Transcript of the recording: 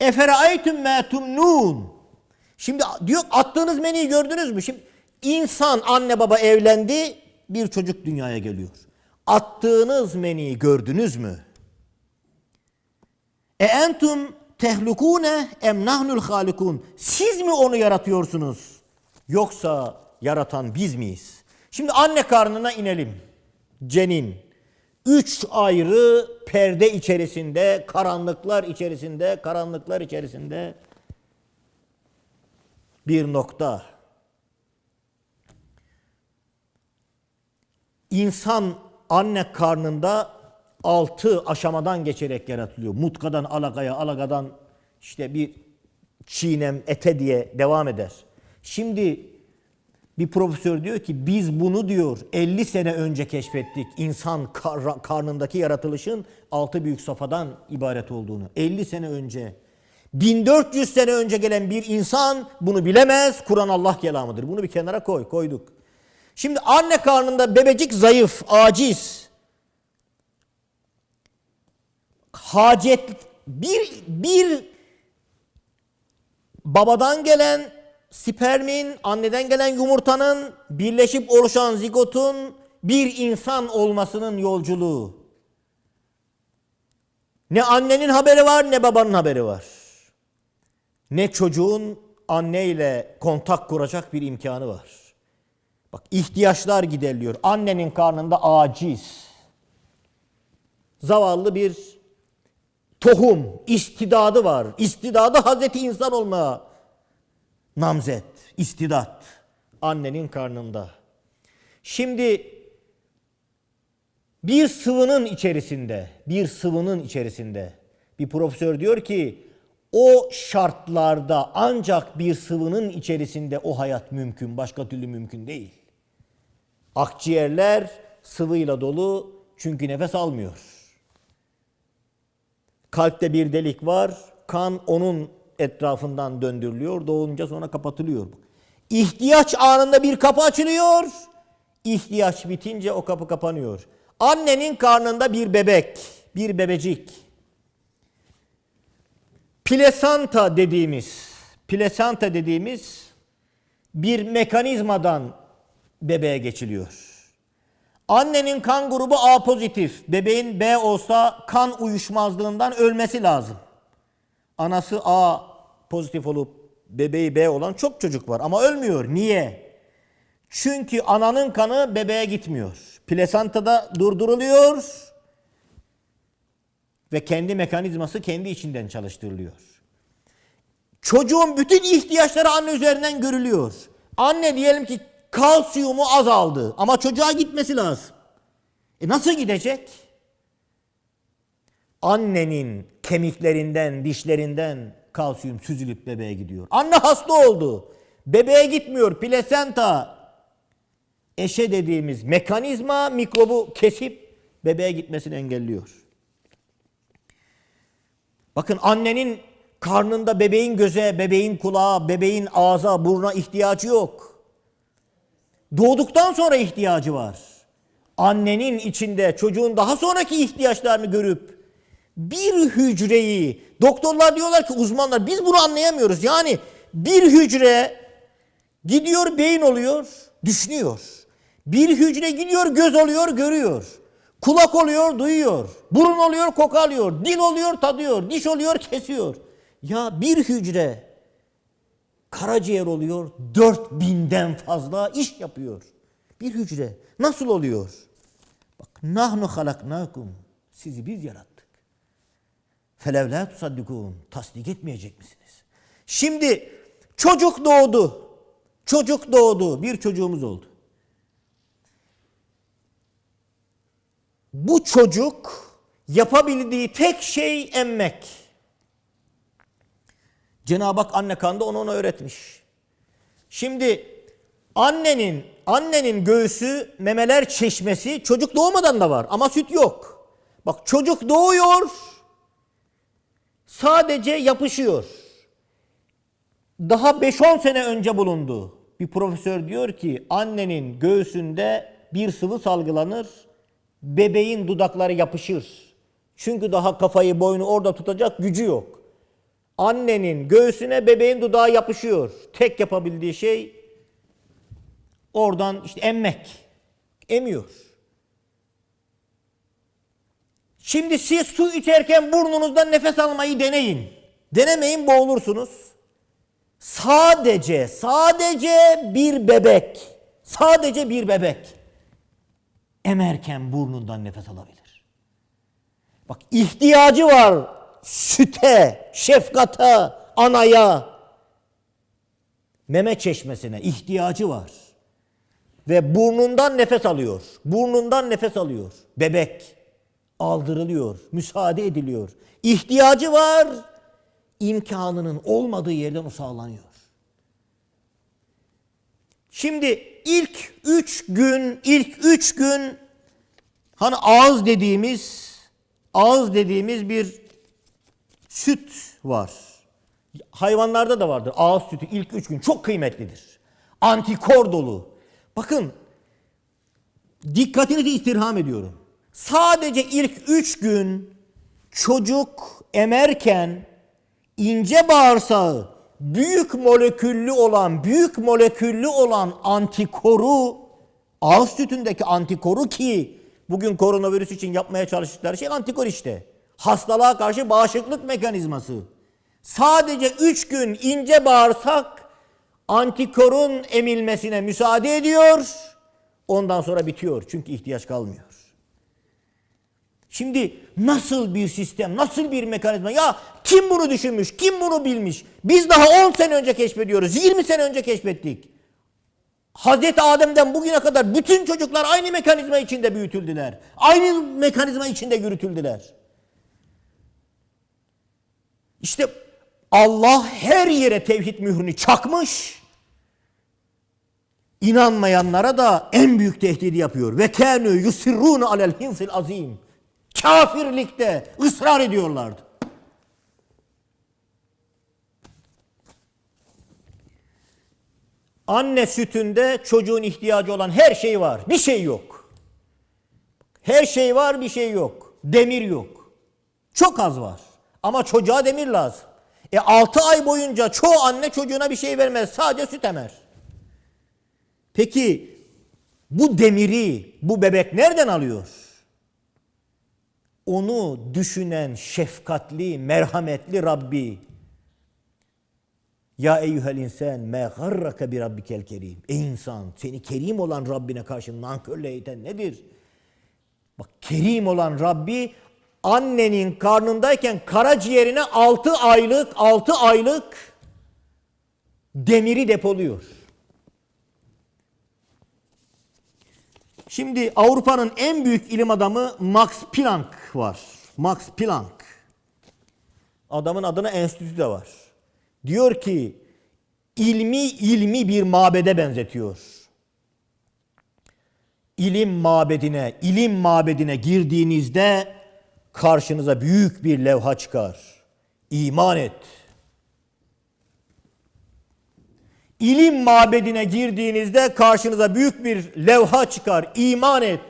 Eferaeytüm ma tumnun. Şimdi diyor attığınız meniyi gördünüz mü? Şimdi insan anne baba evlendi, bir çocuk dünyaya geliyor. Attığınız meniyi gördünüz mü? E entum tehlukune em nahnul halikun. Siz mi onu yaratıyorsunuz? Yoksa yaratan biz miyiz? Şimdi anne karnına inelim. Cenin. Üç ayrı perde içerisinde, karanlıklar içerisinde, karanlıklar içerisinde bir nokta. İnsan anne karnında altı aşamadan geçerek yaratılıyor. Mutkadan alagaya, alagadan işte bir çiğnem ete diye devam eder. Şimdi bir profesör diyor ki biz bunu diyor 50 sene önce keşfettik. İnsan kar- karnındaki yaratılışın altı büyük safhadan ibaret olduğunu. 50 sene önce. 1400 sene önce gelen bir insan bunu bilemez. Kur'an Allah kelamıdır. Bunu bir kenara koy, koyduk. Şimdi anne karnında bebecik zayıf, aciz. Hacet bir bir babadan gelen spermin, anneden gelen yumurtanın birleşip oluşan zigotun bir insan olmasının yolculuğu. Ne annenin haberi var ne babanın haberi var. Ne çocuğun anneyle kontak kuracak bir imkanı var. Bak ihtiyaçlar gideriliyor. Annenin karnında aciz. Zavallı bir tohum, istidadı var. İstidadı Hazreti insan olmaya namzet, istidat annenin karnında. Şimdi bir sıvının içerisinde, bir sıvının içerisinde bir profesör diyor ki o şartlarda ancak bir sıvının içerisinde o hayat mümkün, başka türlü mümkün değil. Akciğerler sıvıyla dolu çünkü nefes almıyor. Kalpte bir delik var. Kan onun etrafından döndürülüyor. Doğunca sonra kapatılıyor. İhtiyaç anında bir kapı açılıyor. İhtiyaç bitince o kapı kapanıyor. Annenin karnında bir bebek, bir bebecik. Plasanta dediğimiz, plasanta dediğimiz bir mekanizmadan bebeğe geçiliyor. Annenin kan grubu A pozitif. Bebeğin B olsa kan uyuşmazlığından ölmesi lazım. Anası A pozitif olup bebeği B olan çok çocuk var ama ölmüyor. Niye? Çünkü ananın kanı bebeğe gitmiyor. Plasentada durduruluyor ve kendi mekanizması kendi içinden çalıştırılıyor. Çocuğun bütün ihtiyaçları anne üzerinden görülüyor. Anne diyelim ki kalsiyumu azaldı ama çocuğa gitmesi lazım. E nasıl gidecek? Annenin kemiklerinden, dişlerinden kalsiyum süzülüp bebeğe gidiyor. Anne hasta oldu. Bebeğe gitmiyor. Plasenta eşe dediğimiz mekanizma mikrobu kesip bebeğe gitmesini engelliyor. Bakın annenin karnında bebeğin göze, bebeğin kulağa, bebeğin ağza, buruna ihtiyacı yok. Doğduktan sonra ihtiyacı var. Annenin içinde çocuğun daha sonraki ihtiyaçlarını görüp bir hücreyi, doktorlar diyorlar ki uzmanlar biz bunu anlayamıyoruz. Yani bir hücre gidiyor beyin oluyor, düşünüyor. Bir hücre gidiyor göz oluyor, görüyor. Kulak oluyor, duyuyor. Burun oluyor, koku alıyor. Dil oluyor, tadıyor. Diş oluyor, kesiyor. Ya bir hücre karaciğer oluyor, dört binden fazla iş yapıyor. Bir hücre. Nasıl oluyor? Bak, nahnu halaknakum. Sizi biz yarattık. La tusaddikun. Tasdik etmeyecek misiniz? Şimdi çocuk doğdu. Çocuk doğdu. Bir çocuğumuz oldu. Bu çocuk yapabildiği tek şey emmek. Cenab-ı Hak anne kanında onu ona öğretmiş. Şimdi annenin annenin göğsü memeler çeşmesi çocuk doğmadan da var ama süt yok. Bak çocuk doğuyor sadece yapışıyor. Daha 5-10 sene önce bulundu. Bir profesör diyor ki annenin göğsünde bir sıvı salgılanır. Bebeğin dudakları yapışır. Çünkü daha kafayı boynu orada tutacak gücü yok. Annenin göğsüne bebeğin dudağı yapışıyor. Tek yapabildiği şey oradan işte emmek. Emiyor. Şimdi siz su içerken burnunuzdan nefes almayı deneyin. Denemeyin boğulursunuz. Sadece, sadece bir bebek, sadece bir bebek emerken burnundan nefes alabilir. Bak ihtiyacı var süte, şefkate, anaya, meme çeşmesine ihtiyacı var. Ve burnundan nefes alıyor. Burnundan nefes alıyor. Bebek aldırılıyor, müsaade ediliyor. İhtiyacı var, imkanının olmadığı yerden o sağlanıyor. Şimdi ilk üç gün, ilk üç gün hani ağız dediğimiz, ağız dediğimiz bir süt var. Hayvanlarda da vardır ağız sütü ilk üç gün çok kıymetlidir. Antikor dolu. Bakın dikkatinizi istirham ediyorum. Sadece ilk üç gün çocuk emerken ince bağırsağı büyük moleküllü olan, büyük moleküllü olan antikoru, ağız sütündeki antikoru ki bugün koronavirüs için yapmaya çalıştıkları şey antikor işte. Hastalığa karşı bağışıklık mekanizması. Sadece üç gün ince bağırsak antikorun emilmesine müsaade ediyor. Ondan sonra bitiyor çünkü ihtiyaç kalmıyor. Şimdi nasıl bir sistem, nasıl bir mekanizma? Ya kim bunu düşünmüş, kim bunu bilmiş? Biz daha 10 sene önce keşfediyoruz, 20 sene önce keşfettik. Hazreti Adem'den bugüne kadar bütün çocuklar aynı mekanizma içinde büyütüldüler. Aynı mekanizma içinde yürütüldüler. İşte Allah her yere tevhid mührünü çakmış. İnanmayanlara da en büyük tehdidi yapıyor. Ve kânû yusirrûne alel hinsil azim. Kafirlikte ısrar ediyorlardı. Anne sütünde çocuğun ihtiyacı olan her şey var. Bir şey yok. Her şey var, bir şey yok. Demir yok. Çok az var. Ama çocuğa demir lazım. E 6 ay boyunca çoğu anne çocuğuna bir şey vermez. Sadece süt emer. Peki bu demiri bu bebek nereden alıyor? Onu düşünen şefkatli, merhametli Rabbi. Ya eyyuhel insan me garraka bi rabbikel kerim. Ey insan seni kerim olan Rabbine karşı nankörle iten nedir? Bak kerim olan Rabbi annenin karnındayken karaciğerine 6 aylık 6 aylık demiri depoluyor. Şimdi Avrupa'nın en büyük ilim adamı Max Planck var. Max Planck. Adamın adına enstitü de var. Diyor ki ilmi ilmi bir mabede benzetiyor. İlim mabedine, ilim mabedine girdiğinizde karşınıza büyük bir levha çıkar. İman et. İlim mabedine girdiğinizde karşınıza büyük bir levha çıkar. İman et.